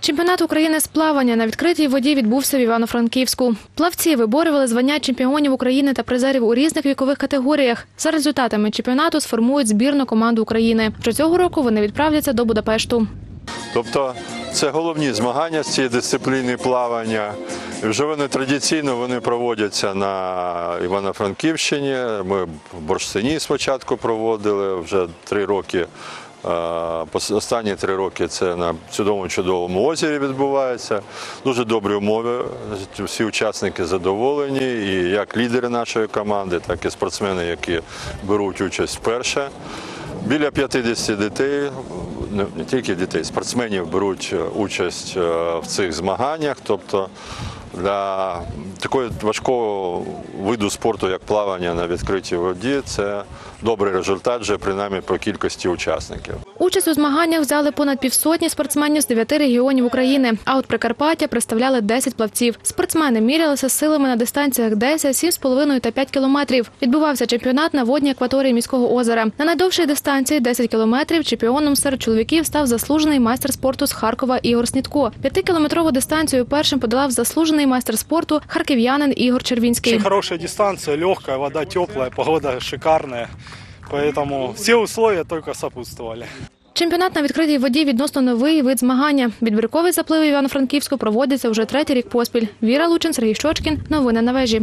Чемпіонат України з плавання на відкритій воді відбувся в Івано-Франківську. Плавці виборювали звання чемпіонів України та призерів у різних вікових категоріях. За результатами чемпіонату сформують збірну команду України. Вже цього року вони відправляться до Будапешту. Тобто це головні змагання з цієї дисципліни плавання. Вже вони традиційно вони проводяться на Івано-Франківщині. Ми в Борштині спочатку проводили вже три роки. Останні три роки це на чудовому чудовому озері відбувається. Дуже добрі умови. Всі учасники задоволені, і як лідери нашої команди, так і спортсмени, які беруть участь вперше. Біля 50 дітей, не не тільки дітей, спортсменів беруть е, участь е, в цих змаганнях. Тобто для такого важкого виду спорту, як плавання на відкритій воді, це добрий результат вже принаймні по кількості учасників. Участь у змаганнях взяли понад півсотні спортсменів з дев'яти регіонів України. А от Прикарпаття представляли 10 плавців. Спортсмени мірялися силами на дистанціях 10, 7,5 та 5 кілометрів. Відбувався чемпіонат на водній акваторії міського озера. На найдовшій дистанції 10 кілометрів чемпіоном серед чоловіків став заслужений майстер спорту з Харкова Ігор Снітко. П'ятикілометрову дистанцію першим подолав заслужений майстер спорту харків'янин Ігор Червінський. Очень хороша дистанція, легка, вода тепла, погода шикарна. Тому всі умови тільки сопутствували. Чемпіонат на відкритій воді відносно новий вид змагання. Відбірковий заплив Івано-Франківську проводиться вже третій рік поспіль. Віра Лучин, Сергій Щочкін. Новини на вежі.